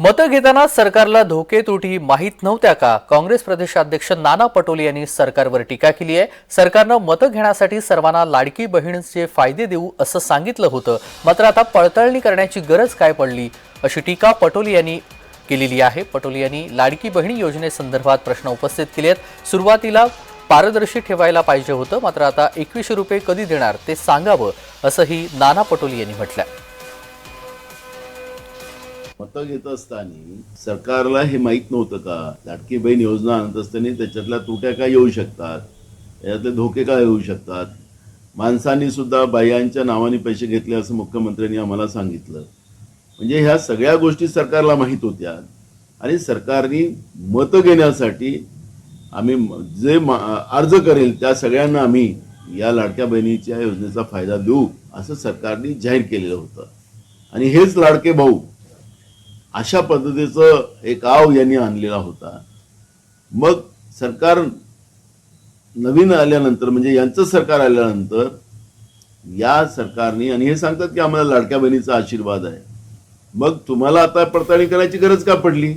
मतं घेताना सरकारला धोके तुटी माहीत नव्हत्या का? काँग्रेस प्रदेशाध्यक्ष नाना पटोले यांनी सरकारवर टीका केली आहे. सरकारनं मतं घेण्यासाठी सर्वांना लाडकी बहिणीचे फायदे देऊ असं सांगितलं होतं. मात्र आता पडताळणी करण्याची गरज काय पडली? अशी टीका पटोले यांनी केलेली आहे. पटोले यांनी लाडकी बहिणी योजनेसंदर्भात प्रश्न उपस्थित केले आहेत सुरुवातीला पारदर्शी ठेवायला पाहिजे होतं. मात्र आता एकवीसशे रुपये कधी देणार ते सांगावं असंही नाना पटोले यांनी म्हटलं आहे मतं घेत असताना सरकारला हे माहीत नव्हतं का? लाडकी बहीण योजना आणत असताना त्याच्यातल्या तुट्या काय येऊ शकतात? याच्यातले धोके काय येऊ शकतात? माणसांनी सुद्धा बायांच्या नावाने पैसे घेतले असं मुख्यमंत्र्यांनी आम्हाला सांगितलं. म्हणजे ह्या सगळ्या गोष्टी सरकारला माहीत होत्या. आणि सरकारने मतं घेण्यासाठी आम्ही जे अर्ज करेल त्या सगळ्यांना आम्ही या लाडक्या बहिणीच्या योजनेचा फायदा देऊ असं सरकारने जाहीर केलेलं होतं. आणि हेच लाडके भाऊ अशा पद्धतीचं एक आव यांनी आणलेला होता. मग सरकार नवीन आल्यानंतर म्हणजे यांचं सरकार आल्यानंतर या सरकारने आणि हे सांगतात की आम्हाला लाडक्या बहिणीचा आशीर्वाद आहे. मग तुम्हाला आता पडताळणी करायची गरज का पडली?